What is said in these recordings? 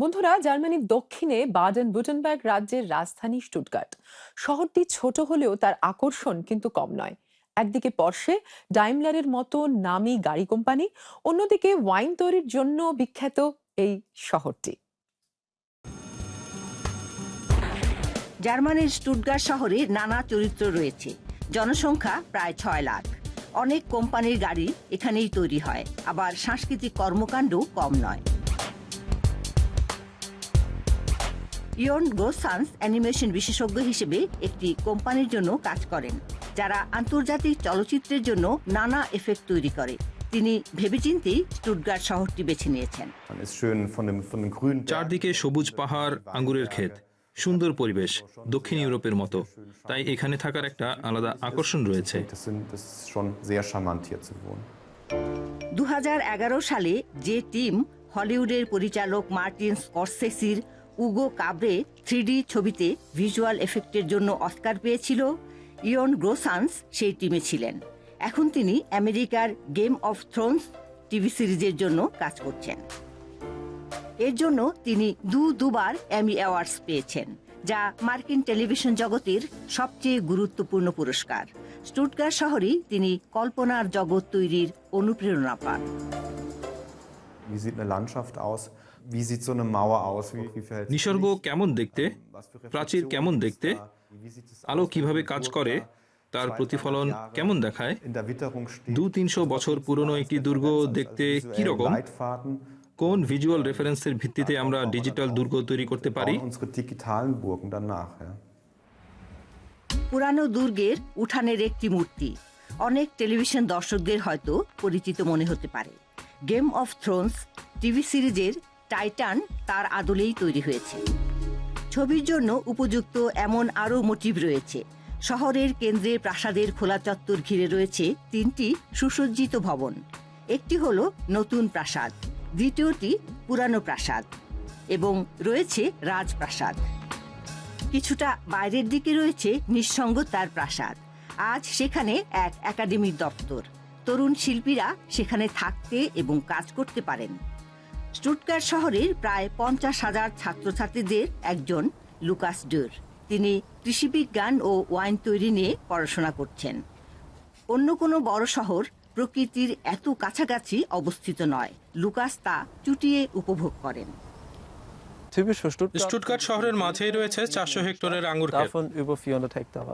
বন্ধুরা, জার্মানির দক্ষিণে বাডেন বুটেনবার্গ রাজ্যের রাজধানী স্টুটগার্ট। শহরটি ছোট হলেও তার আকর্ষণ কিন্তু কম নয়। একদিকে পর্শে ডাইমলারের মতো নামি গাড়ি কোম্পানি, অন্যদিকে ওয়াইন তৈরির জন্য বিখ্যাত এই শহরটি। জার্মানির স্টুটগার্ট শহরে নানা চরিত্র রয়েছে। জনসংখ্যা প্রায় ছয় লাখ। অনেক কোম্পানির গাড়ি এখানেই তৈরি হয়। আবার সাংস্কৃতিক কর্মকাণ্ড কম নয়। ইয়ন গোসান্স অ্যানিমেশন বিশেষজ্ঞ হিসেবে একটি কোম্পানির জন্য কাজ করেন যারা আন্তর্জাতিক চলচ্চিত্রের জন্য নানা এফেক্ট তৈরি করে। তিনি ভেবেচিন্তেই স্টুটগার্ট শহরটি বেছে নিয়েছেন। Man ist schön von dem, von den grünen চারদিকে সবুজ পাহাড় আঙ্গুরের ক্ষেত সুন্দর পরিবেশ দক্ষিণ ইউরোপের মতো। তাই এখানে থাকার একটা আলাদা আকর্ষণ রয়েছে. দু সালে যে টিম হলিউডের পরিচালক মার্টিন স্করসেসির উগো কাবরে থ্রিডি ছবিতে ভিজুয়াল এফেক্টের জন্য অস্কার পেয়েছিল ইয়ন গ্রোসান্স, সেই টিমে ছিলেন। এখন তিনি আমেরিকার গেম অফ থ্রোনস টিভি সিরিজের জন্য কাজ করছেন। এর জন্য তিনি দু দুবার অ্যামি অ্যাওয়ার্ডস পেয়েছেন, যা মার্কিন টেলিভিশন জগতের সবচেয়ে গুরুত্বপূর্ণ পুরস্কার। স্টুটগার শহরেই তিনি কল্পনার জগৎ তৈরির অনুপ্রেরণা পান। Wie sieht eine Landschaft aus? নিসর্গ কেমন দেখতে? প্রাচীর কেমন দেখতে? আলো কীভাবে কাজ করে? তার প্রতিফলন কেমন দেখায়? দু তিনশো বছর পুরনো একটি দুর্গ দেখতে কি রকম? কোন ভিজুয়াল রেফারেন্সের ভিত্তিতে আমরা ডিজিটাল দুর্গ তৈরি করতে পারি? পুরানো দুর্গের উঠানের একটি মূর্তি। অনেক টেলিভিশন দর্শকদের হয়তো পরিচিত মনে হতে পারে। গেম অফ থ্রোনস টিভি সিরিজের টাইটান তার আদলেই তৈরি হয়েছে। ছবির জন্য উপযুক্ত এমন আরও মোটিভ রয়েছে। শহরের কেন্দ্রে প্রাসাদের খোলা চত্বর ঘিরে রয়েছে তিনটি সুসজ্জিত ভবন। একটি হল নতুন প্রাসাদ, দ্বিতীয়টি পুরানো প্রাসাদ এবং রয়েছে রাজপ্রাসাদ। কিছুটা বাইরের দিকে রয়েছে নিঃসঙ্গতার প্রাসাদ। আজ সেখানে এক একাডেমিক দপ্তর। তরুণ শিল্পীরা সেখানে থাকতে এবং কাজ করতে পারেন। স্টুটগার্ট শহরের প্রায় পঞ্চাশ হাজার ছাত্রছাত্রীদের একজন লুকাস ডুর। তিনি কৃষিবিজ্ঞান ও ওয়াইন তৈরি নিয়ে পড়াশোনা করছেন। অন্য কোনো বড় শহর প্রকৃতির এত কাছাকাছি অবস্থিত নয়। লুকাস তা চুটিয়ে উপভোগ করেন। স্টুটগার্ট শহরের মাঝেই রয়েছে চারশো হেক্টরের আঙ্গুর ক্ষেত Davon über 400 Hektar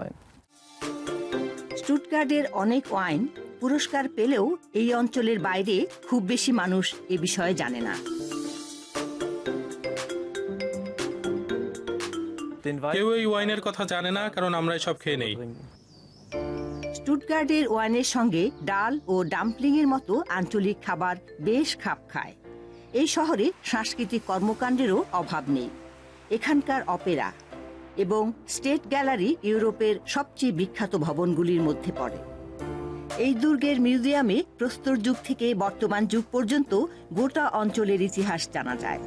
অনেক ওয়াইন পুরস্কার পেলেও এই অঞ্চলের বাইরে খুব বেশি মানুষ এ বিষয়ে জানে না। কেউ এই ওয়াইনের কথা জানে না কারণ আমরা সব খেয়ে নেই। স্টুটগার্ডের ওয়াইনের সঙ্গে ডাল ও ডাম্পলিং এর মতো আঞ্চলিক খাবার বেশ খাপ খায়। এই শহরে সাংস্কৃতিক কর্মকাণ্ডেরও অভাব নেই। এখানকার অপেরা এবং স্টেট গ্যালারি ইউরোপের সবচেয়ে বিখ্যাত ভবনগুলির মধ্যে পড়ে। এই দুর্গের মিউজিয়ামে প্রস্তর যুগ থেকে বর্তমান যুগ পর্যন্ত গোটা অঞ্চলের ইতিহাস জানা যায়।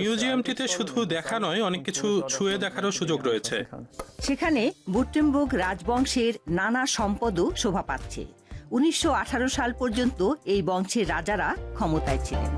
মিউজিয়ামটিতে শুধু দেখা নয় অনেক কিছু ছুঁয়ে দেখারও সুযোগ রয়েছে। সেখানে বুটেমবুর্গ রাজবংশের নানা সম্পদও শোভা পাচ্ছে। উনিশশো আঠারো সাল পর্যন্ত এই বংশের রাজারা ক্ষমতায় ছিলেন।